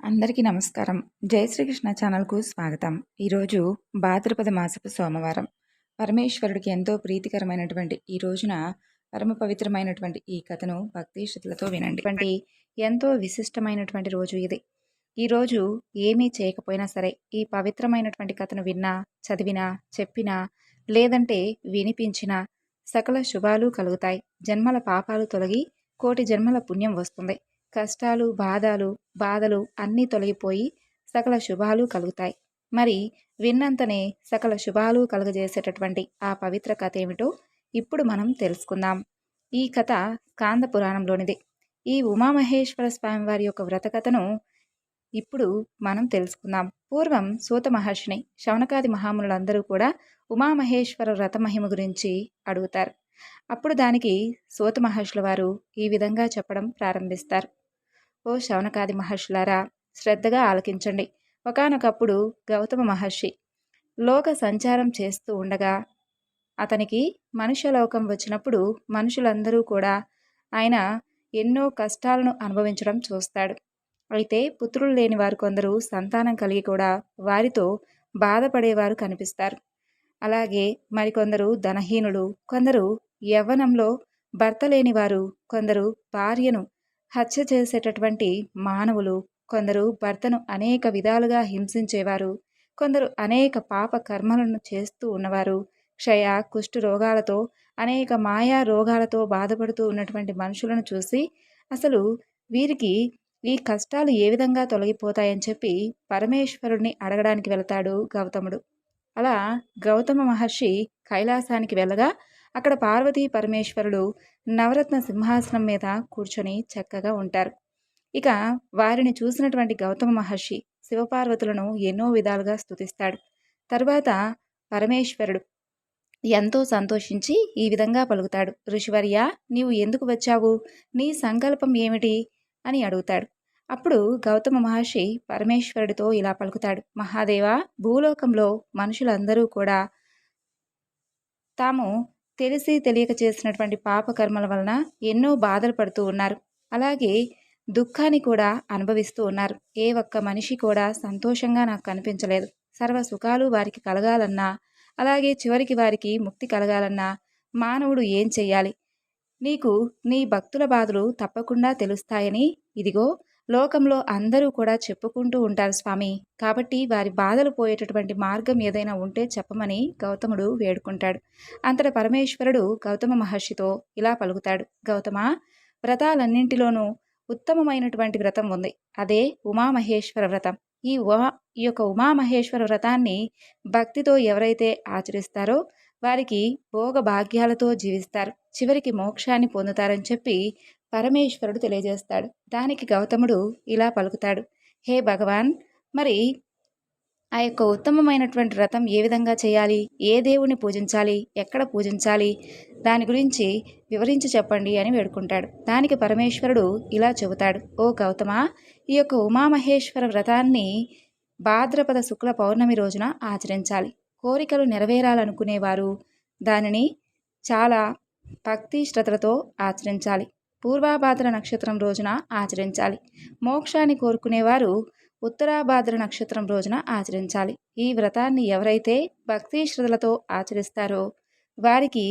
అందరికీ నమస్కారం. జై శ్రీకృష్ణ ఛానల్కు స్వాగతం. ఈరోజు భాద్రపద మాసపు సోమవారం. పరమేశ్వరుడికి ఎంతో ప్రీతికరమైనటువంటి ఈ రోజున పరమ పవిత్రమైనటువంటి ఈ కథను భక్తి శ్రుతులతో వినండి. వంటి ఎంతో విశిష్టమైనటువంటి రోజు ఇది. ఈరోజు ఏమీ చేయకపోయినా సరే ఈ పవిత్రమైనటువంటి కథను విన్నా చదివినా చెప్పినా లేదంటే వినిపించినా సకల శుభాలు కలుగుతాయి. జన్మల పాపాలు తొలగి కోటి జన్మల పుణ్యం వస్తుంది. కష్టాలు బాధలు బాధలు అన్నీ తొలగిపోయి సకల శుభాలు కలుగుతాయి. మరి విన్నంతనే సకల శుభాలు కలుగజేసేటటువంటి ఆ పవిత్ర కథ ఏమిటో ఇప్పుడు మనం తెలుసుకుందాం. ఈ కథ కాంద పురాణంలోనిది. ఈ ఉమామహేశ్వర స్వామి వారి యొక్క వ్రత కథను ఇప్పుడు మనం తెలుసుకుందాం. పూర్వం సూత మహర్షిని శవనకాది మహామునులందరూ కూడా ఉమామహేశ్వర వ్రత మహిమ గురించి అడుగుతారు. అప్పుడు దానికి సూత మహర్షుల వారు ఈ విధంగా చెప్పడం ప్రారంభిస్తారు. ఓ శవనకాది మహర్షులారా శ్రద్ధగా ఆలకించండి. ఒకనొకప్పుడు గౌతమ మహర్షి లోక సంచారం చేస్తూ ఉండగా అతనికి మనుష్యలోకం వచ్చినప్పుడు మనుషులందరూ కూడా ఆయన ఎన్నో కష్టాలను అనుభవించడం చూస్తాడు. అయితే పుత్రులు లేని వారు కొందరు సంతానం కలిగి కూడా వారితో బాధపడేవారు కనిపిస్తారు. అలాగే మరికొందరు ధనహీనులు కొందరు యవ్వనంలో భర్త లేనివారు కొందరు భార్యను హత్య చేసేటటువంటి మానవులు కొందరు భర్తను అనేక విధాలుగా హింసించేవారు కొందరు అనేక పాప కర్మలను చేస్తూ ఉన్నవారు క్షయ కుష్టు రోగాలతో అనేక మాయా రోగాలతో బాధపడుతూ ఉన్నటువంటి మనుషులను చూసి అసలు వీరికి ఈ కష్టాలు ఏ విధంగా తొలగిపోతాయని చెప్పి పరమేశ్వరుణ్ణి అడగడానికి వెళతాడు గౌతముడు. అలా గౌతమ మహర్షి కైలాసానికి వెళ్ళగా అక్కడ పార్వతీ పరమేశ్వరుడు నవరత్న సింహాసనం మీద కూర్చొని చక్కగా ఉంటారు. ఇక వారిని చూసినటువంటి గౌతమ మహర్షి శివపార్వతులను ఎన్నో విధాలుగా స్థుతిస్తాడు తర్వాత పరమేశ్వరుడు ఎంతో సంతోషించి ఈ విధంగా పలుకుతాడు. ఋషివర్య నీవు ఎందుకు వచ్చావు? నీ సంకల్పం ఏమిటి? అని అడుగుతాడు. అప్పుడు గౌతమ మహర్షి పరమేశ్వరుడితో ఇలా పలుకుతాడు. మహాదేవ భూలోకంలో మనుషులందరూ కూడా తాము తెలిసి తెలియక చేసినటువంటి పాపకర్మల వలన ఎన్నో బాధలు పడుతూ ఉన్నారు. అలాగే దుఃఖాన్ని కూడా అనుభవిస్తూ ఉన్నారు. ఏ ఒక్క మనిషి కూడా సంతోషంగా నాకు కనిపించలేదు. సర్వ సుఖాలు వారికి కలగాలన్నా అలాగే చివరికి వారికి ముక్తి కలగాలన్నా మానవుడు ఏం చెయ్యాలి? నీకు నీ భక్తుల బాధలు తప్పకుండా తెలుస్తాయని ఇదిగో లోకంలో అందరూ కూడా చెప్పుకుంటూ ఉంటారు స్వామి. కాబట్టి వారి బాధలు పోయేటటువంటి మార్గం ఏదైనా ఉంటే చెప్పమని గౌతముడు వేడుకుంటాడు. అంతట పరమేశ్వరుడు గౌతమ మహర్షితో ఇలా పలుకుతాడు. గౌతమ వ్రతాలన్నింటిలోనూ ఉత్తమమైనటువంటి వ్రతం ఉంది. అదే ఉమామహేశ్వర వ్రతం. ఈ ఉమా ఈ యొక్క ఉమామహేశ్వర వ్రతాన్ని భక్తితో ఎవరైతే ఆచరిస్తారో వారికి భోగ భాగ్యాలతో జీవిస్తారు. చివరికి మోక్షాన్ని పొందుతారని చెప్పి పరమేశ్వరుడు తెలియజేస్తాడు. దానికి గౌతముడు ఇలా పలుకుతాడు. హే భగవాన్! మరి ఆ యొక్క ఉత్తమమైనటువంటి వ్రతం ఏ విధంగా చేయాలి? ఏ దేవుని పూజించాలి? ఎక్కడ పూజించాలి? దాని గురించి వివరించి చెప్పండి అని వేడుకుంటాడు. దానికి పరమేశ్వరుడు ఇలా చెబుతాడు. ఓ గౌతమ! ఈ యొక్క ఉమామహేశ్వర వ్రతాన్ని భాద్రపద శుక్ల పౌర్ణమి రోజున ఆచరించాలి. కోరికలు నెరవేరాలనుకునేవారు. దానిని చాలా భక్తి శ్రద్ధలతో ఆచరించాలి. పూర్వాభాద్ర నక్షత్రం రోజున ఆచరించాలి. మోక్షాన్ని కోరుకునేవారు ఉత్తరాభాద్ర నక్షత్రం రోజున ఆచరించాలి. ఈ వ్రతాన్ని ఎవరైతే భక్తి శ్రద్ధలతో ఆచరిస్తారో వారికి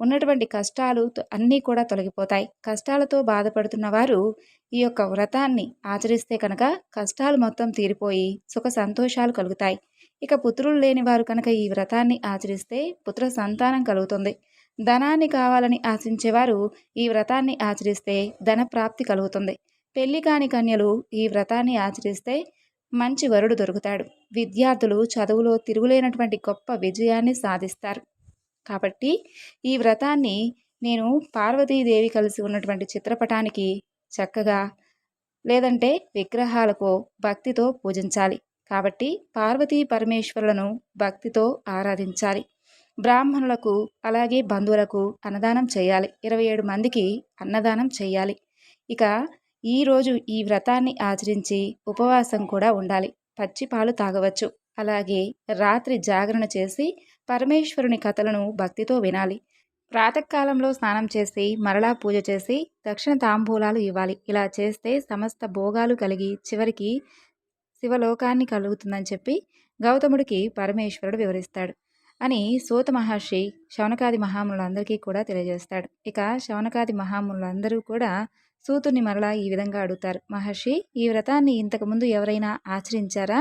ఉన్నటువంటి కష్టాలు అన్నీ కూడా తొలగిపోతాయి. కష్టాలతో బాధపడుతున్న వారు ఈ యొక్క వ్రతాన్ని ఆచరిస్తే కనుక కష్టాలు మొత్తం తీరిపోయి సుఖ సంతోషాలు కలుగుతాయి. ఇక పుత్రులు లేని వారు కనుక ఈ వ్రతాన్ని ఆచరిస్తే పుత్ర సంతానం కలుగుతుంది. ధనాన్ని కావాలని ఆశించేవారు ఈ వ్రతాన్ని ఆచరిస్తే ధన ప్రాప్తి కలుగుతుంది. పెళ్ళి కాని కన్యలు ఈ వ్రతాన్ని ఆచరిస్తే మంచి వరుడు దొరుకుతాడు. విద్యార్థులు చదువులో తిరుగులేనటువంటి గొప్ప విజయాన్ని సాధిస్తారు. కాబట్టి ఈ వ్రతాన్ని నేను పార్వతీదేవి కలిసి ఉన్నటువంటి చిత్రపటానికి చక్కగా లేదంటే విగ్రహాలకు భక్తితో పూజించాలి. కాబట్టి పార్వతీ పరమేశ్వరులను భక్తితో ఆరాధించాలి. బ్రాహ్మణులకు అలాగే బంధువులకు అన్నదానం చేయాలి. ఇరవై ఏడు మందికి అన్నదానం చేయాలి. ఇక ఈరోజు ఈ వ్రతాన్ని ఆచరించి ఉపవాసం కూడా ఉండాలి. పచ్చి పాలు తాగవచ్చు. అలాగే రాత్రి జాగరణ చేసి పరమేశ్వరుని కథలను భక్తితో వినాలి. ప్రాతకాలంలో స్నానం చేసి మరలా పూజ చేసి దక్షిణ తాంబూలాలు ఇవ్వాలి. ఇలా చేస్తే సమస్త భోగాలు కలిగి చివరికి శివలోకాన్ని కలుగుతుందని చెప్పి గౌతముడికి పరమేశ్వరుడు వివరిస్తాడు. అని సూత మహర్షి శౌనకాది మహాములందరికీ కూడా తెలియజేస్తాడు. ఇక శౌనకాది మహాములందరూ కూడా సూతుని మరలా ఈ విధంగా అడుగుతారు. మహర్షి ఈ వ్రతాన్ని ఇంతకుముందు ఎవరైనా ఆచరించారా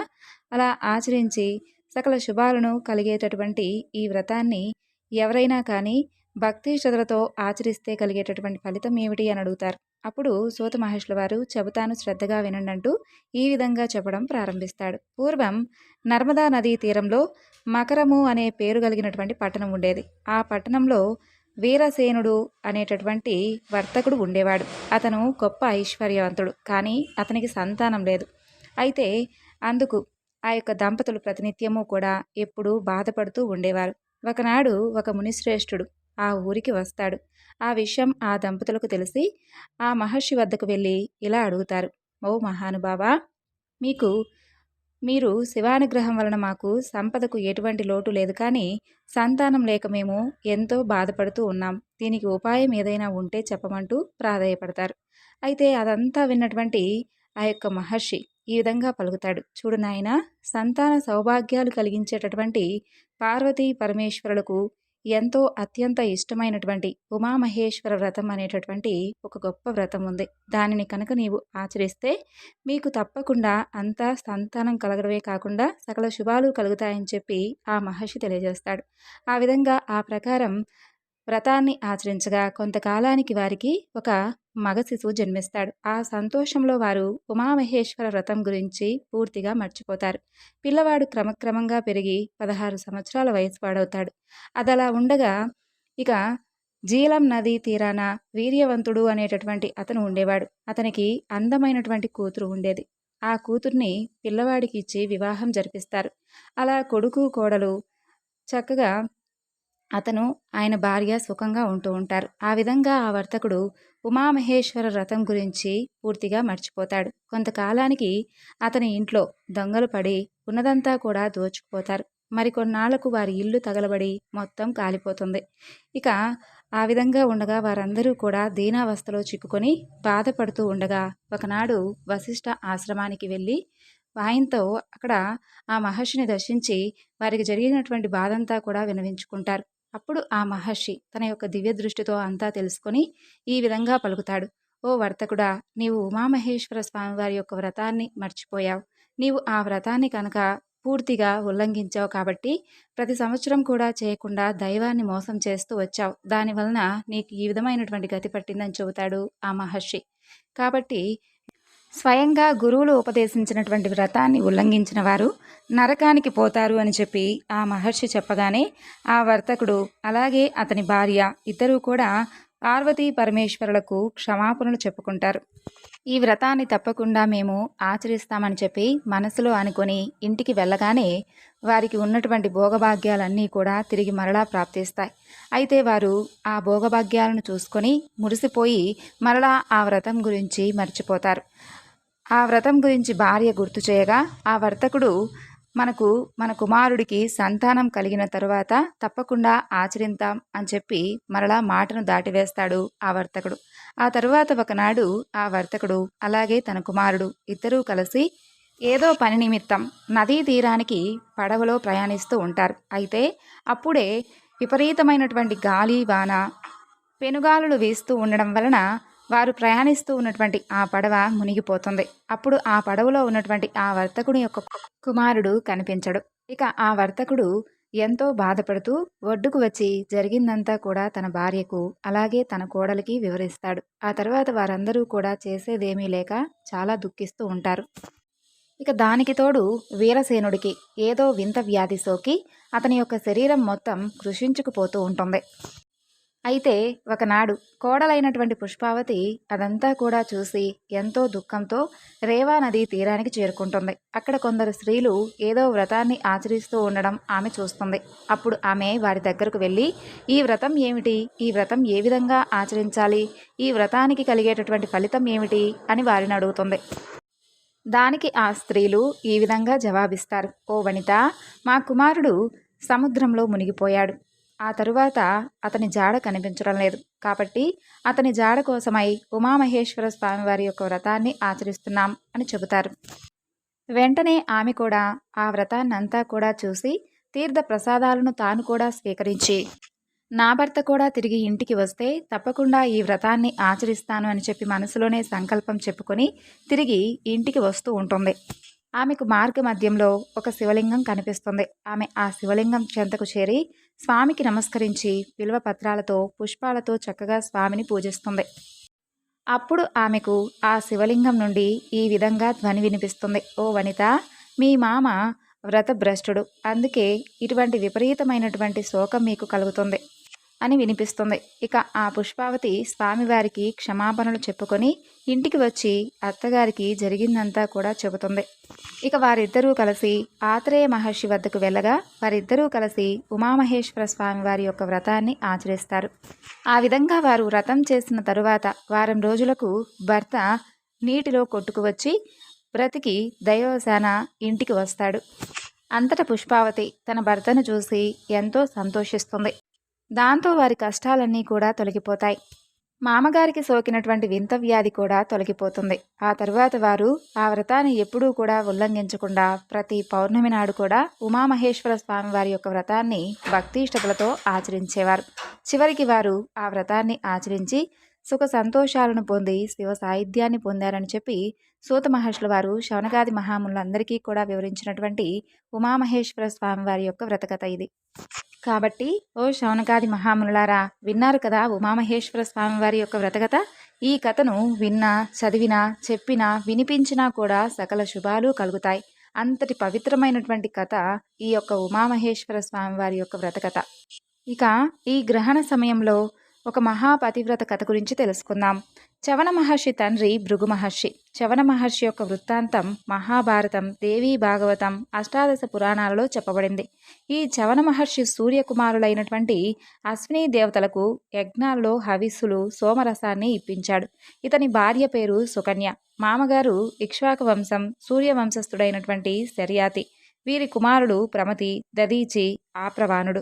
అలా ఆచరించి సకల శుభాలను కలిగేటటువంటి ఈ వ్రతాన్ని ఎవరైనా కానీ భక్తి శ్రద్ధలతో ఆచరిస్తే కలిగేటటువంటి ఫలితం ఏమిటి అని అడుగుతారు. అప్పుడు సూత మహర్షుల వారు చెబుతాను శ్రద్ధగా వినండి అంటూ ఈ విధంగా చెప్పడం ప్రారంభిస్తాడు. పూర్వం నర్మదా నదీ తీరంలో మకరము అనే పేరు కలిగినటువంటి పట్టణం ఉండేది. ఆ పట్టణంలో వీరసేనుడు అనేటటువంటి వర్తకుడు ఉండేవాడు. అతను గొప్ప ఐశ్వర్యవంతుడు కానీ అతనికి సంతానం లేదు. అయితే అందుకు ఆ యొక్క దంపతులు ప్రతినిత్యము కూడా ఎప్పుడూ బాధపడుతూ ఉండేవారు. ఒకనాడు ఒక మునిశ్రేష్ఠుడు ఆ ఊరికి వస్తాడు. ఆ విషయం ఆ దంపతులకు తెలిసి ఆ మహర్షి వద్దకు వెళ్ళి ఇలా అడుగుతారు. ఓ మహానుభావా మీకు మీరు శివానుగ్రహం వలన మాకు సంపదకు ఎటువంటి లోటు లేదు కానీ సంతానం లేక మేము ఎంతో బాధపడుతూ ఉన్నాం. దీనికి ఉపాయం ఏదైనా ఉంటే చెప్పమంటూ ప్రాధాయపడతారు. అయితే అదంతా విన్నటువంటి ఆ యొక్క మహర్షి ఈ విధంగా పలుకుతాడు. చూడు నాయన సంతాన సౌభాగ్యాలు కలిగించేటటువంటి పార్వతీ పరమేశ్వరులకు ఎంతో అత్యంత ఇష్టమైనటువంటి ఉమామహేశ్వర వ్రతం అనేటటువంటి ఒక గొప్ప వ్రతం ఉంది. దానిని కనుక నీవు ఆచరిస్తే మీకు తప్పకుండా అంతా సంతానం కలగడమే కాకుండా సకల శుభాలు కలుగుతాయని చెప్పి ఆ మహర్షి తెలియజేస్తాడు. ఆ విధంగా ఆ ప్రకారం వ్రతాన్ని ఆచరించగా కొంతకాలానికి వారికి ఒక మగ శిశువు జన్మిస్తాడు. ఆ సంతోషంలో వారు ఉమామహేశ్వర వ్రతం గురించి పూర్తిగా మర్చిపోతారు. పిల్లవాడు క్రమక్రమంగా పెరిగి పదహారు సంవత్సరాల వయసు వాడవుతాడు అదలా ఉండగా ఇక జీలం నది తీరాన వీర్యవంతుడు అనేటటువంటి అతను ఉండేవాడు. అతనికి అందమైనటువంటి కూతురు ఉండేది. ఆ కూతుర్ని పిల్లవాడికి ఇచ్చి వివాహం జరిపిస్తారు. అలా కొడుకు కోడలు చక్కగా అతను ఆయన భార్య సుఖంగా ఉంటూ ఉంటారు. ఆ విధంగా ఆ వర్తకుడు ఉమామహేశ్వర రథం గురించి పూర్తిగా మర్చిపోతాడు. కొంతకాలానికి అతని ఇంట్లో దొంగలు పడి ఉన్నదంతా కూడా దోచుకుపోతారు. మరికొన్నాళ్ళకు వారి ఇల్లు తగలబడి మొత్తం కాలిపోతుంది. ఇక ఆ విధంగా ఉండగా వారందరూ కూడా దీనావస్థలో చిక్కుకొని బాధపడుతూ ఉండగా ఒకనాడు వశిష్ఠ ఆశ్రమానికి వెళ్ళి ఆయనతో అక్కడ ఆ మహర్షిని దర్శించి వారికి జరిగినటువంటి బాధంతా కూడా వినవించుకుంటారు. అప్పుడు ఆ మహర్షి తన యొక్క దివ్య దృష్టితో అంతా తెలుసుకొని ఈ విధంగా పలుకుతాడు. ఓ వర్తకుడా నీవు ఉమామహేశ్వర స్వామివారి యొక్క వ్రతాన్ని మర్చిపోయావు. నీవు ఆ వ్రతాన్ని కనుక పూర్తిగా ఉల్లంఘించావు కాబట్టి ప్రతి సంవత్సరం కూడా చేయకుండా దైవాన్ని మోసం చేస్తూ వచ్చావు. దానివలన నీకు ఈ విధమైనటువంటి గతి పట్టిందని చెబుతాడు ఆ మహర్షి. కాబట్టి స్వయంగా గురువులు ఉపదేశించినటువంటి వ్రతాన్ని ఉల్లంఘించిన వారు నరకానికి పోతారు అని చెప్పి ఆ మహర్షి చెప్పగానే ఆ వర్తకుడు అలాగే అతని భార్య ఇద్దరూ కూడా పార్వతీ పరమేశ్వరులకు క్షమాపణలు చెప్పుకుంటారు. ఈ వ్రతాన్ని తప్పకుండా మేము ఆచరిస్తామని చెప్పి మనసులో అనుకొని ఇంటికి వెళ్ళగానే వారికి ఉన్నటువంటి భోగభాగ్యాలన్నీ కూడా తిరిగి మరలా ప్రాప్తిస్తాయి. అయితే వారు ఆ భోగభాగ్యాలను చూసుకొని మురిసిపోయి మరలా ఆ వ్రతం గురించి మర్చిపోతారు. ఆ వ్రతం గురించి భార్య గుర్తు చేయగా ఆ వర్తకుడు మనకు మన కుమారుడికి సంతానం కలిగిన తరువాత తప్పకుండా ఆచరిద్దాం అని చెప్పి మరలా మాటను దాటివేస్తాడు ఆ వర్తకుడు. ఆ తరువాత ఒకనాడు ఆ వర్తకుడు అలాగే తన కుమారుడు ఇద్దరూ కలిసి ఏదో పని నిమిత్తం నదీ తీరానికి పడవలో ప్రయాణిస్తూ ఉంటారు. అయితే అప్పుడే విపరీతమైనటువంటి గాలి వాన పెనుగాలులు వీస్తూ ఉండడం వలన వారు ప్రయాణిస్తూ ఉన్నటువంటి ఆ పడవ మునిగిపోతుంది. అప్పుడు ఆ పడవలో ఉన్నటువంటి ఆ వర్తకుని యొక్క కుమారుడు కనిపించడు. ఇక ఆ వర్తకుడు ఎంతో బాధపడుతూ ఒడ్డుకు వచ్చి జరిగిందంతా కూడా తన భార్యకు అలాగే తన కోడలికి వివరిస్తాడు. ఆ తర్వాత వారందరూ కూడా చేసేదేమీ లేక చాలా దుఃఖిస్తూ ఉంటారు. ఇక దానికి తోడు వీరసేనుడికి ఏదో వింత వ్యాధి సోకి అతని యొక్క శరీరం మొత్తం కృషించుకుపోతూ ఉంటుంది. అయితే ఒకనాడు కోడలైనటువంటి పుష్పావతి అదంతా కూడా చూసి ఎంతో దుఃఖంతో రేవా నది తీరానికి చేరుకుంటుంది. అక్కడ కొందరు స్త్రీలు ఏదో వ్రతాన్ని ఆచరిస్తూ ఉండడం ఆమె చూస్తుంది. అప్పుడు ఆమె వారి దగ్గరకు వెళ్ళి ఈ వ్రతం ఏమిటి? ఈ వ్రతం ఏ విధంగా ఆచరించాలి? ఈ వ్రతానికి కలిగేటటువంటి ఫలితం ఏమిటి? అని వారిని అడుగుతుంది. దానికి ఆ స్త్రీలు ఈ విధంగా జవాబిస్తారు. ఓ వనిత మా కుమారుడు సముద్రంలో మునిగిపోయాడు. ఆ తరువాత అతని జాడ కనిపించడం లేదు. కాబట్టి అతని జాడ కోసమై ఉమామహేశ్వర స్వామివారి యొక్క వ్రతాన్ని ఆచరిస్తున్నాం అని చెబుతారు. వెంటనే ఆమె కూడా ఆ వ్రతాన్నంతా కూడా చూసి తీర్థ ప్రసాదాలను తాను కూడా స్వీకరించి నా భర్త కూడా తిరిగి ఇంటికి వస్తే తప్పకుండా ఈ వ్రతాన్ని ఆచరిస్తాను అని చెప్పి మనసులోనే సంకల్పం చెప్పుకొని తిరిగి ఇంటికి వస్తూ ఉంటుంది. ఆమెకు మార్గ మధ్యంలో ఒక శివలింగం కనిపిస్తుంది. ఆమె ఆ శివలింగం చెంతకు చేరి స్వామికి నమస్కరించి విలువ పత్రాలతో పుష్పాలతో చక్కగా స్వామిని పూజిస్తుంది. అప్పుడు ఆమెకు ఆ శివలింగం నుండి ఈ విధంగా ధ్వని వినిపిస్తుంది. ఓ వనిత మీ మామ వ్రతభ్రష్టుడు. అందుకే ఇటువంటి విపరీతమైనటువంటి శోకం మీకు కలుగుతుంది. అని వినిపిస్తుంది. ఇక ఆ పుష్పావతి స్వామివారికి క్షమాపణలు చెప్పుకొని ఇంటికి వచ్చి అత్తగారికి జరిగిందంతా కూడా చెబుతుంది. ఇక వారిద్దరూ కలిసి ఆత్రేయ మహర్షి వద్దకు వెళ్ళగా వారిద్దరూ కలిసి ఉమామహేశ్వర స్వామి వారి యొక్క వ్రతాన్ని ఆచరిస్తారు. ఆ విధంగా వారు వ్రతం చేసిన తరువాత వారం రోజులకు భర్త నీటిలో కొట్టుకు వచ్చి బ్రతికి దైవశాన ఇంటికి వస్తాడు. అంతట పుష్పావతి తన భర్తను చూసి ఎంతో సంతోషిస్తుంది. దాంతో వారి కష్టాలన్నీ కూడా తొలగిపోతాయి. మామగారికి సోకినటువంటి వింత వ్యాధి కూడా తొలగిపోతుంది. ఆ తర్వాత వారు ఆ వ్రతాన్ని ఎప్పుడూ కూడా ఉల్లంఘించకుండా ప్రతి పౌర్ణమి నాడు కూడా ఉమామహేశ్వర స్వామి వారి యొక్క వ్రతాన్ని భక్తిష్టతలతో ఆచరించేవారు. చివరికి వారు ఆ వ్రతాన్ని ఆచరించి సుఖ సంతోషాలను పొంది శివ సాహిత్యాన్ని పొందారని చెప్పి సూత మహర్షుల వారు శవనగాది మహాములందరికీ కూడా వివరించినటువంటి ఉమామహేశ్వర స్వామి వారి యొక్క వ్రతకథ ఇది. కాబట్టి ఓ శౌనకాది మహామునులారా విన్నారు కదా ఉమామహేశ్వర స్వామివారి యొక్క వ్రతకథ? ఈ కథను విన్నా చదివినా చెప్పినా వినిపించినా కూడా సకల శుభాలు కలుగుతాయి. అంతటి పవిత్రమైనటువంటి కథ ఈ యొక్క ఉమామహేశ్వర స్వామివారి యొక్క వ్రతకథ. ఇక ఈ గ్రహణ సమయంలో ఒక మహాపతివ్రత కథ గురించి తెలుసుకుందాం. చవన మహర్షి తండ్రి భృగు మహర్షి. చవన మహర్షి యొక్క వృత్తాంతం మహాభారతం దేవీ భాగవతం అష్టాదశ పురాణాలలో చెప్పబడింది. ఈ చవన మహర్షి సూర్యకుమారులైనటువంటి అశ్విని దేవతలకు యజ్ఞాల్లో హవిస్సులు సోమరసాన్ని ఇప్పించాడు. ఇతని భార్య పేరు సుకన్య. మామగారు ఇక్ష్వాక వంశం సూర్యవంశస్థుడైనటువంటి శర్యాతి. వీరి కుమారుడు ప్రమతి దదీచి ఆప్రవాణుడు.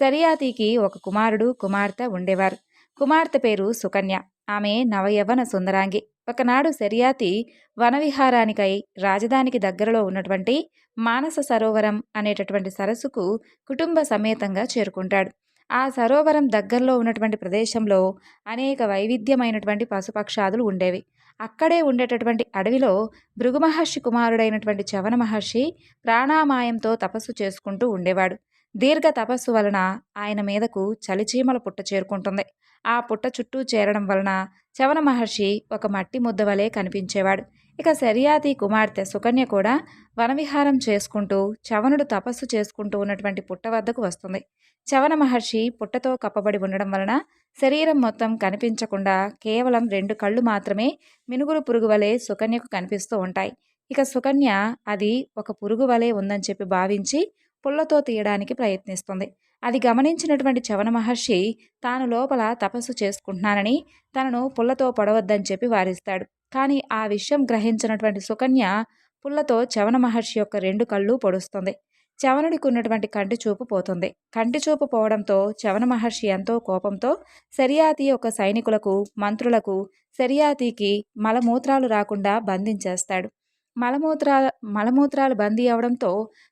శర్యాతికి ఒక కుమారుడు కుమార్తె ఉండేవారు. కుమార్తె పేరు సుకన్య. ఆమె నవయవన సుందరాంగి. ఒకనాడు శర్యాతి వనవిహారానికై రాజధానికి దగ్గరలో ఉన్నటువంటి మానస సరోవరం అనేటటువంటి సరస్సుకు కుటుంబ సమేతంగా చేరుకుంటాడు. ఆ సరోవరం దగ్గరలో ఉన్నటువంటి ప్రదేశంలో అనేక వైవిధ్యమైనటువంటి పశుపక్షాదులు ఉండేవి. అక్కడే ఉండేటటువంటి అడవిలో భృగుమహర్షి కుమారుడైనటువంటి చవన మహర్షి ప్రాణామాయంతో తపస్సు చేసుకుంటూ ఉండేవాడు. దీర్ఘ తపస్సు వలన ఆయన మీదకు చలిచీమల పుట్ట చేరుకుంటుంది. ఆ పుట్ట చుట్టూ చేరడం వలన చవన మహర్షి ఒక మట్టి ముద్ద వలె కనిపించేవాడు. ఇక శర్యాతి కుమార్తె సుకన్య కూడా వనవిహారం చేసుకుంటూ చవనుడు తపస్సు చేసుకుంటూ ఉన్నటువంటి పుట్ట వద్దకు వస్తుంది. చవన మహర్షి పుట్టతో కప్పబడి ఉండడం వలన శరీరం మొత్తం కనిపించకుండా కేవలం రెండు కళ్ళు మాత్రమే మినుగురు పురుగు వలె సుకన్యకు కనిపిస్తూ ఉంటాయి. ఇక సుకన్య అది ఒక పురుగు వలె ఉందని చెప్పి భావించి పుల్లతో తీయడానికి ప్రయత్నిస్తుంది. అది గమనించినటువంటి చవన మహర్షి తాను లోపల తపస్సు చేసుకుంటున్నానని తనను పుల్లతో పొడవద్దని చెప్పి వారిస్తాడు. కానీ ఆ విషయం గ్రహించినటువంటి సుకన్య పుల్లతో చవన మహర్షి యొక్క రెండు కళ్ళు పొడుస్తుంది. చవనుడికి ఉన్నటువంటి కంటి చూపు పోతుంది. కంటి చూపు పోవడంతో చవన మహర్షి ఎంతో కోపంతో సరియాతి యొక్క సైనికులకు మంత్రులకు సరియాతికి మలమూత్రాలు రాకుండా బంధించేస్తాడు. మలమూత్రా మలమూత్రాలు బందీ అవడంతో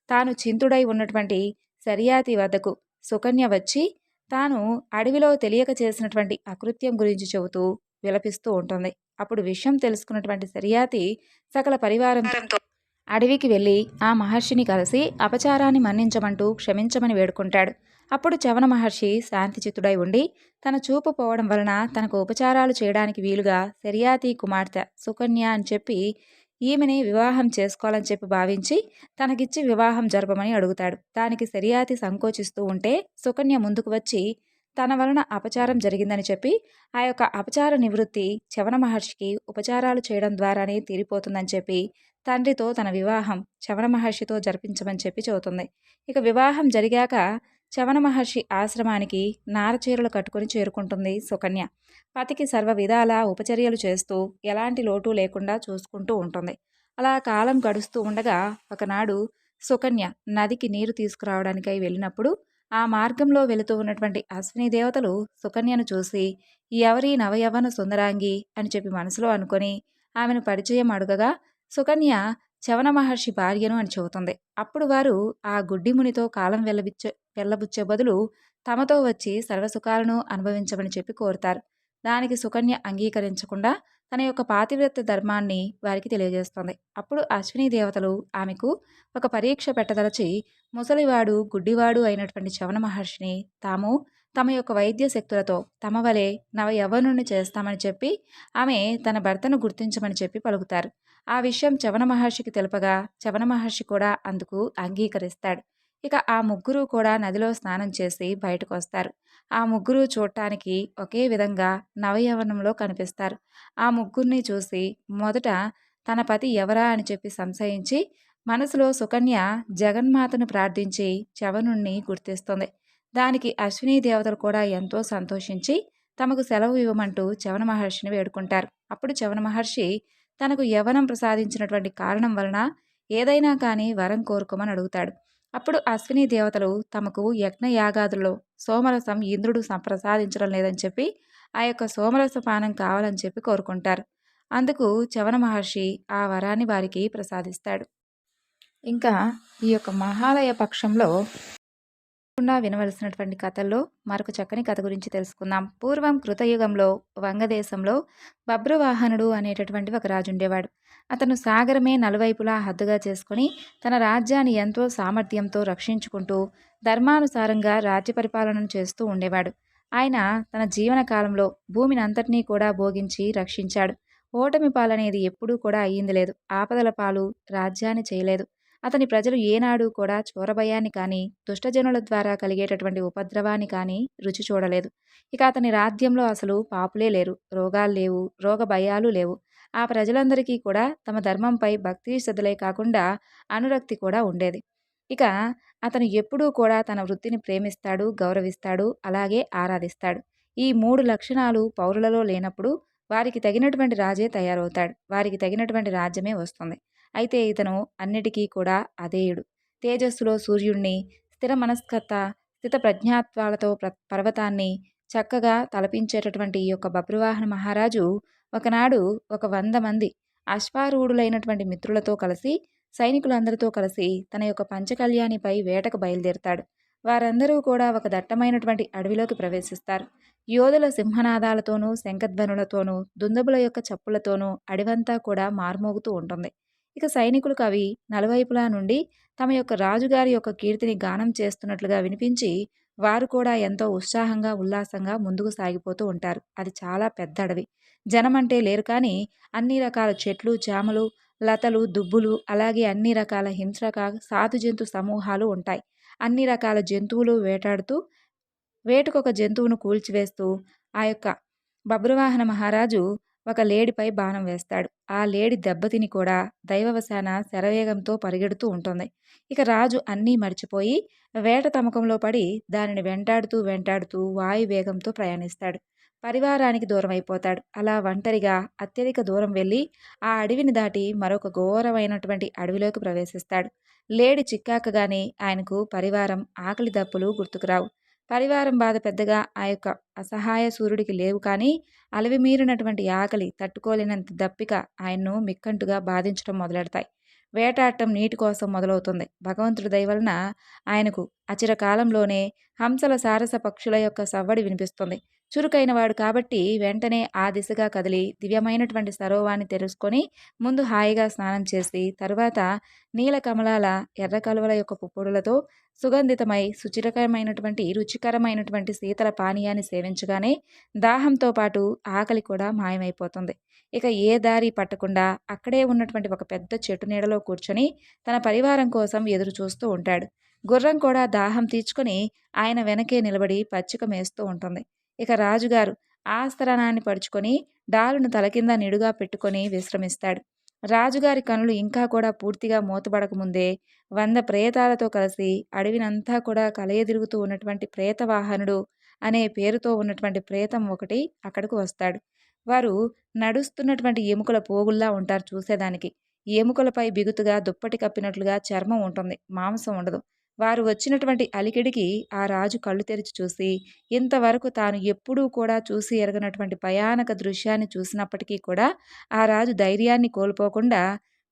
తాను చింతుడై ఉన్నటువంటి శర్యాతి వద్దకు సుకన్య వచ్చి తాను అడవిలో తెలియక చేసినటువంటి అకృత్యం గురించి చెబుతూ విలపిస్తూ ఉంటుంది. అప్పుడు విషయం తెలుసుకున్నటువంటి శర్యాతి సకల పరివారంతో అడవికి వెళ్ళి ఆ మహర్షిని కలిసి అపచారాన్ని మన్నించమంటూ క్షమించమని వేడుకుంటాడు. అప్పుడు చవన మహర్షి శాంతిచిత్తుడై ఉండి తన చూపు పోవడం వలన తనకు ఉపచారాలు చేయడానికి వీలుగా శర్యాతి కుమార్తె సుకన్య అని చెప్పి ఈమెని వివాహం చేసుకోవాలని చెప్పి భావించి తనకిచ్చి వివాహం జరపమని అడుగుతాడు. దానికి శరియాతి సంకోచిస్తూ ఉంటే సుకన్య ముందుకు వచ్చి తన వలన అపచారం జరిగిందని చెప్పి ఆ యొక్క అపచార నివృత్తి చవన మహర్షికి ఉపచారాలు చేయడం ద్వారానే తీరిపోతుందని చెప్పి తండ్రితో తన వివాహం చవన మహర్షితో జరిపించమని చెప్పి చెబుతుంది. ఇక వివాహం జరిగాక చవన మహర్షి ఆశ్రమానికి నారచీరలు కట్టుకుని చేరుకుంటుంది సుకన్య. పతికి సర్వ విధాల ఉపచర్యలు చేస్తూ ఎలాంటి లోటు లేకుండా చూసుకుంటూ ఉంటుంది. అలా కాలం గడుస్తూ ఉండగా ఒకనాడు సుకన్య నదికి నీరు తీసుకురావడానికై వెళ్ళినప్పుడు ఆ మార్గంలో వెళుతూ ఉన్నటువంటి అశ్విని దేవతలు సుకన్యను చూసి ఎవరి నవయవన సుందరాంగి అని చెప్పి మనసులో అనుకొని ఆమెను పరిచయం అడుగగా సుకన్య చవన మహర్షి భార్యను అని చెబుతుంది. అప్పుడు వారు ఆ గుడ్డిమునితో కాలం వెళ్ళబిచ్చే వెళ్ళబుచ్చే బదులు తమతో వచ్చి సర్వసుఖాలను అనుభవించమని చెప్పి కోరుతారు. దానికి సుకన్య అంగీకరించకుండా తన యొక్క పాతివ్రత్య ధర్మాన్ని వారికి తెలియజేస్తుంది. అప్పుడు అశ్విని దేవతలు ఆమెకు ఒక పరీక్ష పెట్టదలచి ముసలివాడు గుడ్డివాడు అయినటువంటి చవన మహర్షిని తాము తమ యొక్క వైద్య శక్తులతో తమ వలె నవ చేస్తామని చెప్పి ఆమె తన భర్తను గుర్తించమని చెప్పి పలుకుతారు. ఆ విషయం చవన మహర్షికి తెలుపగా చవన మహర్షి కూడా అందుకు అంగీకరిస్తాడు. ఇక ఆ ముగ్గురు కూడా నదిలో స్నానం చేసి బయటకు వస్తారు. ఆ ముగ్గురు చూడటానికి ఒకే విధంగా నవయవనంలో కనిపిస్తారు. ఆ ముగ్గురిని చూసి మొదట తన పతి ఎవరా అని చెప్పి సంశయించి మనసులో సుకన్య జగన్మాతను ప్రార్థించి చవనుణ్ణి గుర్తిస్తుంది. దానికి అశ్విని దేవతలు కూడా ఎంతో సంతోషించి తమకు సెలవు ఇవ్వమంటూ చవన మహర్షిని వేడుకుంటారు. అప్పుడు చవన మహర్షి తనకు యవనం ప్రసాదించినటువంటి కారణం వలన ఏదైనా కానీ వరం కోరుకోమని అడుగుతాడు. అప్పుడు అశ్విని దేవతలు తమకు యజ్ఞయాగాదుల్లో సోమరసం ఇంద్రుడు ప్రసాదించడం లేదని చెప్పి ఆ యొక్క సోమరస పానం కావాలని చెప్పి కోరుకుంటారు. అందుకు చవన మహర్షి ఆ వరాన్ని వారికి ప్రసాదిస్తాడు. ఇంకా ఈ యొక్క మహాలయ పక్షంలో వినవలసినటువంటి కథల్లో మరొక చక్కని కథ గురించి తెలుసుకుందాం. పూర్వం కృతయుగంలో వంగదేశంలో బబ్రువాహనుడు అనేటటువంటి ఒక రాజు ఉండేవాడు. అతను సాగరమే నలువైపులా హద్దుగా చేసుకొని తన రాజ్యాన్ని ఎంతో సామర్థ్యంతో రక్షించుకుంటూ ధర్మానుసారంగా రాజ్య పరిపాలనను చేస్తూ ఉండేవాడు. ఆయన తన జీవన కాలంలో భూమిని అంతటినీ కూడా భోగించి రక్షించాడు. ఓటమి పాలనేది ఎప్పుడూ కూడా అయ్యింది లేదు. ఆపదల పాలు రాజ్యాన్ని చేయలేదు. అతని ప్రజలు ఏనాడు కూడా చోరభయాన్ని కానీ దుష్టజనుల ద్వారా కలిగేటటువంటి ఉపద్రవాన్ని కానీ రుచి చూడలేదు. ఇక అతని రాజ్యంలో అసలు పాపులే లేరు. రోగాలు లేవు రోగ భయాలు లేవు. ఆ ప్రజలందరికీ కూడా తమ ధర్మంపై భక్తి శ్రద్ధలే కాకుండా అనురక్తి కూడా ఉండేది. ఇక అతను ఎప్పుడూ కూడా తన వృత్తిని ప్రేమిస్తాడు గౌరవిస్తాడు అలాగే ఆరాధిస్తాడు. ఈ మూడు లక్షణాలు పౌరులలో లేనప్పుడు వారికి తగినటువంటి రాజే తయారవుతాడు. వారికి తగినటువంటి రాజ్యమే వస్తుంది. అయితే ఇతను అన్నిటికీ కూడా అధేయుడు. తేజస్సులో సూర్యుణ్ణి స్థిర మనస్కత స్థిత ప్రజ్ఞాత్వాలతో ప్ర పర్వతాన్ని చక్కగా తలపించేటటువంటి ఈ యొక్క బబ్రువాహన మహారాజు ఒకనాడు ఒక వంద మంది అశ్వారూఢులైనటువంటి మిత్రులతో కలిసి సైనికులందరితో కలిసి తన యొక్క పంచకళ్యాణిపై వేటకు బయలుదేరుతాడు. వారందరూ కూడా ఒక దట్టమైనటువంటి అడవిలోకి ప్రవేశిస్తారు. యోధుల సింహనాదాలతోనూ శంఖధ్వనులతోనూ దుందబుల యొక్క చప్పులతోనూ అడివంతా కూడా మార్మోగుతూ ఉంటుంది. ఇక సైనికులకు అవి నలువైపులా నుండి తమ యొక్క రాజుగారి యొక్క కీర్తిని గానం చేస్తున్నట్లుగా వినిపించి వారు కూడా ఎంతో ఉత్సాహంగా ఉల్లాసంగా ముందుకు సాగిపోతూ ఉంటారు. అది చాలా పెద్ద అడవి. జనం అంటే లేరు కానీ అన్ని రకాల చెట్లు చేమలు లతలు దుబ్బులు అలాగే అన్ని రకాల హింసక సాధు జంతు సమూహాలు ఉంటాయి. అన్ని రకాల జంతువులు వేటాడుతూ వేటకొక జంతువును కూల్చివేస్తూ ఆ యొక్క బబ్రువాహన మహారాజు ఒక లేడిపై బాణం వేస్తాడు. ఆ లేడి దెబ్బతిని కూడా దైవవశాన శరవేగంతో పరిగెడుతూ ఉంటుంది. ఇక రాజు అన్నీ మర్చిపోయి వేట తమకంలో పడి దానిని వెంటాడుతూ వెంటాడుతూ వాయు వేగంతో ప్రయాణిస్తాడు. పరివారానికి దూరం అయిపోతాడు అలా ఒంటరిగా అత్యధిక దూరం వెళ్ళి ఆ అడవిని దాటి మరొక ఘోరమైనటువంటి అడవిలోకి ప్రవేశిస్తాడు. లేడి చిక్కాకగానే ఆయనకు పరివారం ఆకలి దప్పులు గుర్తుకురావు పరివారం బాధ పెద్దగా ఆ యొక్క అసహాయ సూర్యుడికి లేవు కానీ అలవిమీరినటువంటి ఆకలి తట్టుకోలేనంత దప్పిక ఆయన్ను మిక్కంటుగా బాధించడం మొదలెడతాయి. వేటాడటం నీటి కోసం మొదలవుతుంది. భగవంతుడి దయవలన ఆయనకు అచిరకాలంలోనే హంసల సారస పక్షుల యొక్క సవ్వడి వినిపిస్తుంది. చురుకైన వాడు కాబట్టి వెంటనే ఆ దిశగా కదిలి దివ్యమైనటువంటి సరోవాన్ని తెలుసుకొని ముందు హాయిగా స్నానం చేసి తరువాత నీలకమలాల ఎర్ర కలువల యొక్క పుప్పొడులతో సుగంధితమై శుచిరకరమైనటువంటి రుచికరమైనటువంటి శీతల పానీయాన్ని సేవించగానే దాహంతో పాటు ఆకలి కూడా మాయమైపోతుంది. ఇక ఏ దారి పట్టకుండా అక్కడే ఉన్నటువంటి ఒక పెద్ద చెట్టు నీడలో కూర్చొని తన పరివారం కోసం ఎదురు చూస్తూ ఉంటాడు. గుర్రం కూడా దాహం తీర్చుకొని ఆయన వెనకే నిలబడి పచ్చిక మేస్తూ ఉంటుంది. ఇక రాజుగారు ఆస్తరణాన్ని పరుచుకొని డాలును తల కింద నిడుగా పెట్టుకొని విశ్రమిస్తాడు. రాజుగారి కనులు ఇంకా కూడా పూర్తిగా మూతబడకముందే వంద ప్రేతాలతో కలిసి అడవినంతా కూడా కలయదిరుగుతూ ఉన్నటువంటి ప్రేతవాహనుడు అనే పేరుతో ఉన్నటువంటి ప్రేతం ఒకటి అక్కడికి వస్తాడు. వారు నడుస్తున్నటువంటి ఎముకల పోగుల్లా ఉంటారు చూసేదానికి. ఎముకలపై బిగుతుగా దుప్పటి కప్పినట్లుగా చర్మం ఉంటుంది. మాంసం ఉండదు. వారు వచ్చినటువంటి అలికిడికి ఆ రాజు కళ్ళు తెరిచి చూసి ఇంతవరకు తాను ఎప్పుడూ కూడా చూసి ఎరగనటువంటి భయానక దృశ్యాన్ని చూసినప్పటికీ కూడా ఆ రాజు ధైర్యాన్ని కోల్పోకుండా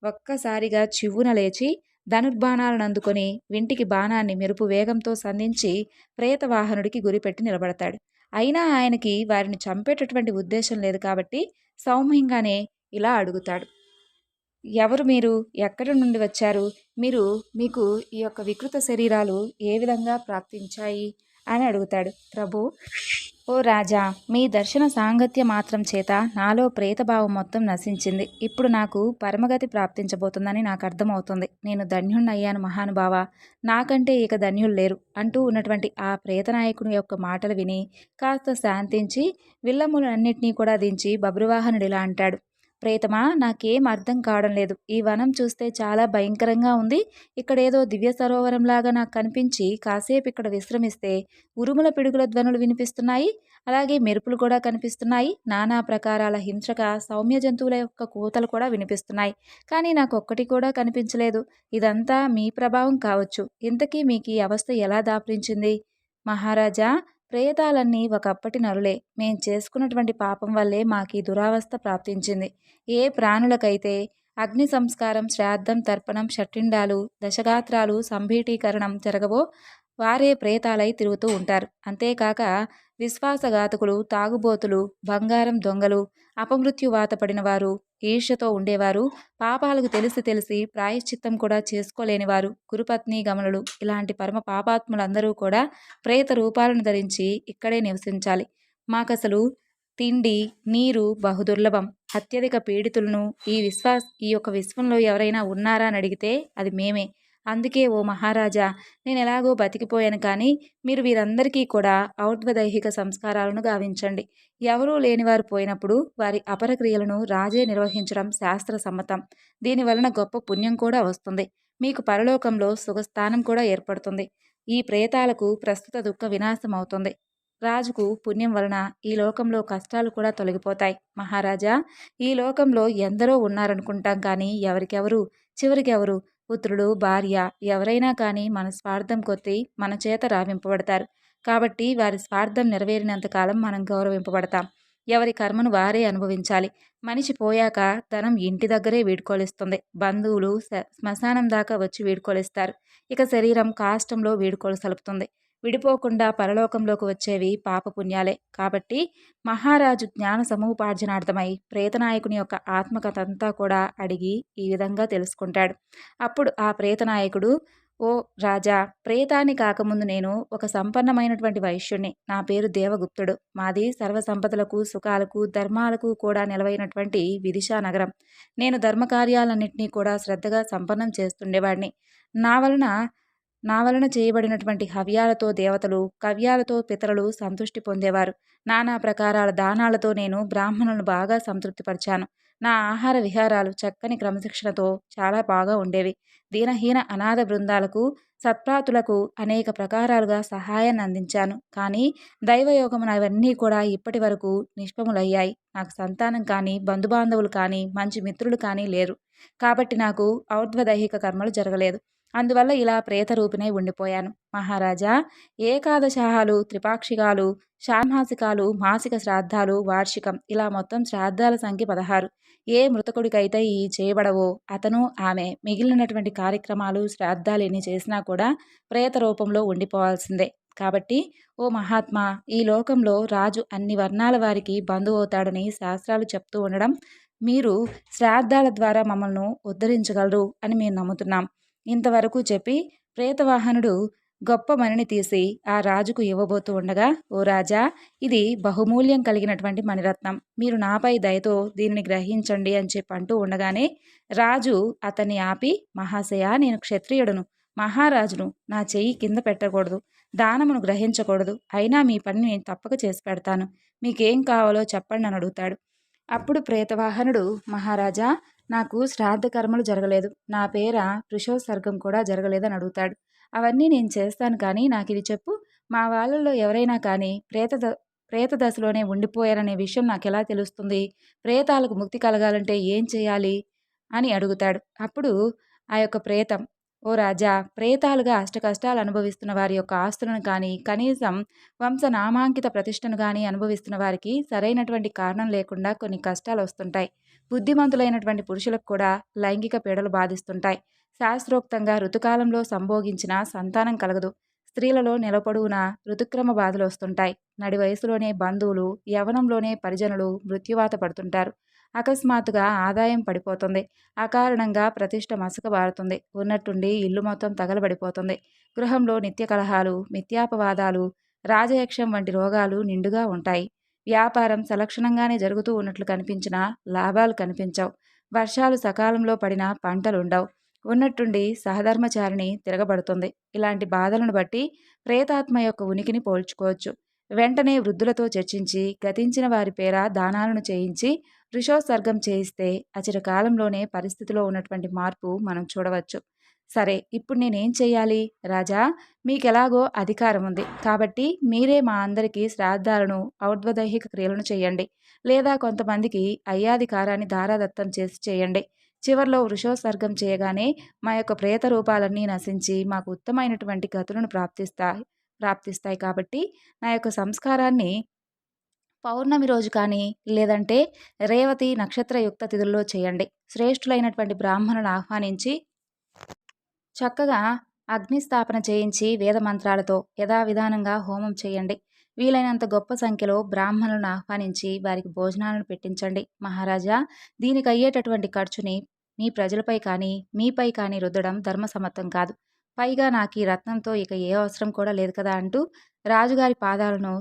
ఒక్కసారిగా చివ్వున లేచి ధనుర్బాణాలను అందుకొని వింటికి బాణాన్ని మెరుపు వేగంతో సంధించి ప్రేతవాహనుడికి గురిపెట్టి నిలబడతాడు. అయినా ఆయనకి వారిని చంపేటటువంటి ఉద్దేశం లేదు కాబట్టి సౌమ్యంగానే ఇలా అడుగుతాడు. ఎవరు మీరు? ఎక్కడి నుండి వచ్చారు? మీరు మీకు ఈ యొక్క వికృత శరీరాలు ఏ విధంగా ప్రాప్తించాయి? అని అడుగుతాడు. ప్రభు ఓ రాజా మీ దర్శన సాంగత్య మాత్రం చేత నాలో ప్రేతభావం మొత్తం నశించింది. ఇప్పుడు నాకు పరమగతి ప్రాప్తించబోతుందని నాకు అర్థమవుతుంది. నేను ధన్యుణ్ణయ్యాను మహానుభావ. నాకంటే ఇక ధన్యులు లేరు. అంటూ ఉన్నటువంటి ఆ ప్రేతనాయకుని యొక్క మాటలు విని కాస్త శాంతించి విల్లములన్నింటినీ కూడా దించి బబ్రువాహనుడు ఇలా అంటాడు. ప్రేతమా నాకేం అర్థం కావడం లేదు. ఈ వనం చూస్తే చాలా భయంకరంగా ఉంది. ఇక్కడ ఏదో దివ్య సరోవరంలాగా నాకు కనిపించి కాసేపు ఇక్కడ విశ్రమిస్తే ఉరుముల పిడుగుల ధ్వనులు వినిపిస్తున్నాయి. అలాగే మెరుపులు కూడా కనిపిస్తున్నాయి. నానా ప్రకారాల హింసక సౌమ్య జంతువుల యొక్క కూతలు కూడా వినిపిస్తున్నాయి. కానీ నాకు ఒక్కటి కూడా కనిపించలేదు. ఇదంతా మీ ప్రభావం కావచ్చు. ఇంతకీ మీకు ఈ అవస్థ ఎలా దాపరించింది? మహారాజా ప్రేతాలన్నీ ఒకప్పటి నరులే. మేం చేసుకున్నటువంటి పాపం వల్లే మాకు దురావస్థ ప్రాప్తించింది. ఏ ప్రాణులకైతే అగ్ని సంస్కారం శ్రాద్ధం తర్పణం షట్టిండాలు దశగాత్రాలు సంభీటీకరణం జరగవో వారే ప్రేతాలై తిరుగుతూ ఉంటారు. అంతేకాక విశ్వాసఘాతకులు తాగుబోతులు బంగారం దొంగలు అపమృత్యువాత పడినవారు ఈర్ష్యతో ఉండేవారు పాపాలకు తెలిసి తెలిసి ప్రాయశ్చిత్తం కూడా చేసుకోలేనివారు గురుపత్ని గమనులు. ఇలాంటి పరమ పాపాత్ములందరూ కూడా ప్రేత రూపాలను ధరించి ఇక్కడే నివసించాలి. మాకసలు తిండి నీరు బహుదుర్లభం. అత్యధిక పీడితులను ఈ విశ్వాస్ ఈ యొక్క విశ్వంలో ఎవరైనా ఉన్నారా అని అడిగితే అది మేమే. అందుకే ఓ మహారాజా నేను ఎలాగో బతికిపోయాను కానీ మీరు వీరందరికీ కూడా ఔద్వదైహిక సంస్కారాలను గావించండి. ఎవరూ లేనివారు పోయినప్పుడు వారి అపరక్రియలను రాజే నిర్వహించడం శాస్త్ర సమ్మతం. దీనివలన గొప్ప పుణ్యం కూడా వస్తుంది. మీకు పరలోకంలో సుఖస్థానం కూడా ఏర్పడుతుంది. ఈ ప్రేతాలకు ప్రస్తుత దుఃఖ వినాశం అవుతుంది. రాజుకు పుణ్యం వలన ఈ లోకంలో కష్టాలు కూడా తొలగిపోతాయి. మహారాజా ఈ లోకంలో ఎందరో ఉన్నారనుకుంటాం కానీ ఎవరికెవరు చివరికెవరు పుత్రుడు భార్య ఎవరైనా కానీ మన స్వార్థం కొద్దీ మన చేత రావింపబడతారు. కాబట్టి వారి స్వార్థం నెరవేరినంతకాలం మనం గౌరవింపబడతాం. ఎవరి కర్మను వారే అనుభవించాలి. మనిషి పోయాక ధనం ఇంటి దగ్గరే వీడుకోలిస్తుంది. బంధువులు శ్మశానం దాకా వచ్చి వీడుకోలిస్తారు. ఇక శరీరం కాష్టంలో వీడుకోలు సలుపుతుంది. విడిపోకుండా పరలోకంలోకి వచ్చేవి పాపపుణ్యాలే. కాబట్టి మహారాజు జ్ఞాన సమూపార్జనార్థమై ప్రేతనాయకుని యొక్క ఆత్మకథ అంతా కూడా అడిగి ఈ విధంగా తెలుసుకుంటాడు. అప్పుడు ఆ ప్రేతనాయకుడు ఓ రాజా ప్రేతాన్ని కాకముందు నేను ఒక సంపన్నమైనటువంటి వైశ్యుణ్ణి. నా పేరు దేవగుప్తుడు. మాది సర్వసంపదలకు సుఖాలకు ధర్మాలకు కూడా నిలవైనటువంటి విదిశా నగరం. నేను ధర్మకార్యాలన్నింటినీ కూడా శ్రద్ధగా సంపన్నం చేస్తుండేవాడిని నా వలన నా వలన చేయబడినటువంటి హవ్యాలతో దేవతలు కవ్యాలతో పితరులు సంతృష్టి పొందేవారు. నానా ప్రకారాల దానాలతో నేను బ్రాహ్మణులను బాగా సంతృప్తిపరిచాను. నా ఆహార విహారాలు చక్కని క్రమశిక్షణతో చాలా బాగా ఉండేవి. దీనహీన అనాథ బృందాలకు సత్ప్రాతులకు అనేక ప్రకారాలుగా సహాయాన్ని అందించాను. కానీ దైవయోగమున అవన్నీ కూడా ఇప్పటి వరకు నిష్పములయ్యాయి. నాకు సంతానం కానీ బంధుబాంధవులు కానీ మంచి మిత్రులు కానీ లేరు. కాబట్టి నాకు ఔద్వదైహిక కర్మలు జరగలేదు. అందువల్ల ఇలా ప్రేతరూపినై ఉండిపోయాను. మహారాజా ఏకాదశాహాలు త్రిపాక్షికాలు షామాసికాలు మాసిక శ్రాద్ధాలు వార్షికం ఇలా మొత్తం శ్రాద్ధాల సంఖ్య పదహారు. ఏ మృతకుడికైతే ఈ చేయబడవో అతను ఆమె మిగిలినటువంటి కార్యక్రమాలు శ్రాద్ధాలు ఎన్ని చేసినా కూడా ప్రేత రూపంలో ఉండిపోవాల్సిందే. కాబట్టి ఓ మహాత్మా ఈ లోకంలో రాజు అన్ని వర్ణాల వారికి బంధువు అవుతాడని శాస్త్రాలు చెప్తూ ఉండడం మీరు శ్రాద్ధాల ద్వారా మమ్మల్ని ఉద్ధరించగలరు అని మేము నమ్ముతున్నాం. ఇంతవరకు చెప్పి ప్రేతవాహనుడు గొప్ప మణిని తీసి ఆ రాజుకు ఇవ్వబోతూ ఉండగా ఓ రాజా ఇది బహుమూల్యం కలిగినటువంటి మణిరత్నం. మీరు నాపై దయతో దీనిని గ్రహించండి అని చెప్పి అంటూ ఉండగానే రాజు అతన్ని ఆపి మహాశయ నేను క్షత్రియుడును. మహారాజును నా చెయ్యి కింద పెట్టకూడదు. దానమును గ్రహించకూడదు. అయినా మీ పని నేను తప్పక చేసి పెడతాను. మీకేం కావాలో చెప్పండి అని అడుగుతాడు. అప్పుడు ప్రేతవాహనుడు మహారాజా నాకు శ్రాద్ధ కర్మలు జరగలేదు. నా పేర వృషోత్సర్గం కూడా జరగలేదని అడుగుతాడు. అవన్నీ నేను చేస్తాను కానీ నాకు ఇది చెప్పు. మా వాళ్ళల్లో ఎవరైనా కానీ ప్రేత ప్రేత దశలోనే ఉండిపోయారనే విషయం నాకు ఎలా తెలుస్తుంది? ప్రేతాలకు ముక్తి కలగాలంటే ఏం చేయాలి? అని అడుగుతాడు. అప్పుడు ఆ యొక్క ప్రేతం ఓ రాజా ప్రేతాలుగా అష్టకష్టాలు అనుభవిస్తున్న వారి యొక్క ఆస్తులను కానీ కనీసం వంశనామాంకిత ప్రతిష్టను కానీ అనుభవిస్తున్న వారికి సరైనటువంటి కారణం లేకుండా కొన్ని కష్టాలు వస్తుంటాయి. బుద్ధిమంతులైనటువంటి పురుషులకు కూడా లైంగిక పీడలు బాధిస్తుంటాయి. శాస్త్రోక్తంగా ఋతుకాలంలో సంభోగించిన సంతానం కలగదు. స్త్రీలలో నిలపొడుగున ఋతుక్రమ బాధలు వస్తుంటాయి. నడి వయసులోనే బంధువులు యవనంలోనే పరిజనులు మృత్యువాత పడుతుంటారు. అకస్మాత్తుగా ఆదాయం పడిపోతుంది. అకారణంగా ప్రతిష్ట మసకబారుతుంది ఉన్నట్టుండి ఇల్లు మొత్తం తగలబడిపోతుంది. గృహంలో నిత్య కలహాలు మిథ్యాపవాదాలు రాజయక్షం వంటి రోగాలు నిండుగా ఉంటాయి. వ్యాపారం సలక్షణంగానే జరుగుతూ ఉన్నట్లు కనిపించినా లాభాలు కనిపించవు. వర్షాలు సకాలంలో పడినా పంటలుండవు. ఉన్నట్టుండి సహధర్మచారిణి తిరగబడుతుంది. ఇలాంటి బాధలను బట్టి ప్రేతాత్మ యొక్క ఉనికిని పోల్చుకోవచ్చు. వెంటనే వృద్ధులతో చర్చించి గతించిన వారి పేర దానాలను చేయించి ఋషోత్సర్గం చేయిస్తే అచిరకాలంలోనే పరిస్థితిలో ఉన్నటువంటి మార్పు మనం చూడవచ్చు. సరే ఇప్పుడు నేనేం చేయాలి రాజా మీకెలాగో అధికారం ఉంది కాబట్టి మీరే మా అందరికీ శ్రాద్ధాలను ఔద్వదైహిక క్రియలను చేయండి లేదా కొంతమందికి అయ్యాధికారాన్ని దారాదత్తం చేసి చేయండి. చివరిలో వృషోత్సర్గం చేయగానే మా యొక్క ప్రేత రూపాలన్నీ నశించి మాకు ఉత్తమైనటువంటి గతులను ప్రాప్తిస్తాయి ప్రాప్తిస్తాయి కాబట్టి నా యొక్క సంస్కారాన్ని పౌర్ణమి రోజు కానీ లేదంటే రేవతి నక్షత్రయుక్త తిథుల్లో చేయండి. శ్రేష్ఠులైనటువంటి బ్రాహ్మణులను ఆహ్వానించి చక్కగా అగ్నిస్థాపన చేయించి వేదమంత్రాలతో యథావిధానంగా హోమం చేయండి. వీలైనంత గొప్ప సంఖ్యలో బ్రాహ్మణులను ఆహ్వానించి వారికి భోజనాలను పెట్టించండి. మహారాజా దీనికి అయ్యేటటువంటి ఖర్చుని మీ ప్రజలపై కానీ మీపై కానీ రుద్దడం ధర్మసమ్మతం కాదు. పైగా నాకు ఈ రత్నంతో ఇక ఏ అవసరం కూడా లేదు కదా అంటూ రాజుగారి పాదాలను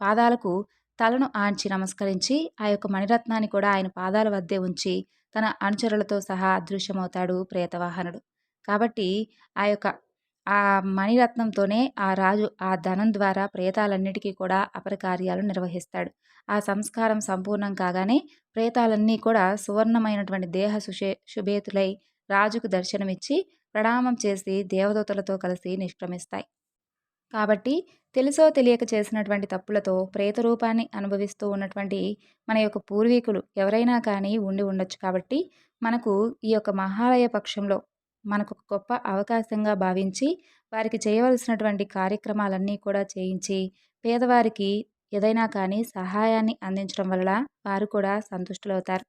పాదాలకు తలను ఆంచి నమస్కరించి ఆ యొక్క మణిరత్నాన్ని కూడా ఆయన పాదాల వద్దే ఉంచి తన అనుచరులతో సహా అదృశ్యమవుతాడు ప్రేతవాహనుడు. కాబట్టి ఆ యొక్క ఆ మణిరత్నంతోనే ఆ రాజు ఆ ధనం ద్వారా ప్రేతాలన్నిటికీ కూడా అపరకార్యాలు నిర్వహిస్తాడు. ఆ సంస్కారం సంపూర్ణం కాగానే ప్రేతాలన్నీ కూడా సువర్ణమైనటువంటి దేహ సుషే శుభేతులై రాజుకు దర్శనమిచ్చి ప్రణామం చేసి దేవదూతలతో కలిసి నిష్క్రమిస్తాయి. కాబట్టి తెలుసో తెలియక చేసినటువంటి తప్పులతో ప్రేత రూపాన్ని అనుభవిస్తూ ఉన్నటువంటి మన యొక్క పూర్వీకులు ఎవరైనా కానీ ఉండి ఉండొచ్చు కాబట్టి మనకు ఈ యొక్క మహాలయ పక్షంలో మనకు ఒక గొప్ప అవకాశంగా భావించి వారికి చేయవలసినటువంటి కార్యక్రమాలన్నీ కూడా చేయించి పేదవారికి ఏదైనా కానీ సహాయాన్ని అందించడం వల్ల వారు కూడా సంతుష్టులవుతారు.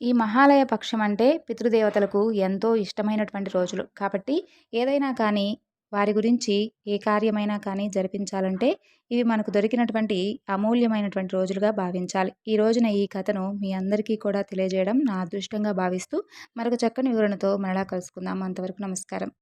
ఈ మహాలయ పక్షం అంటే పితృదేవతలకు ఎంతో ఇష్టమైనటువంటి రోజులు. కాబట్టి ఏదైనా కానీ వారి గురించి ఏ కార్యమైనా కానీ జరిపించాలంటే ఇవి మనకు దొరికినటువంటి అమూల్యమైనటువంటి రోజులుగా భావించాలి. ఈ రోజున ఈ కథను మీ అందరికీ కూడా తెలియజేయడం నా అదృష్టంగా భావిస్తూ మరొక చక్కని వివరణతో మరలా కలుసుకుందాం. అంతవరకు నమస్కారం.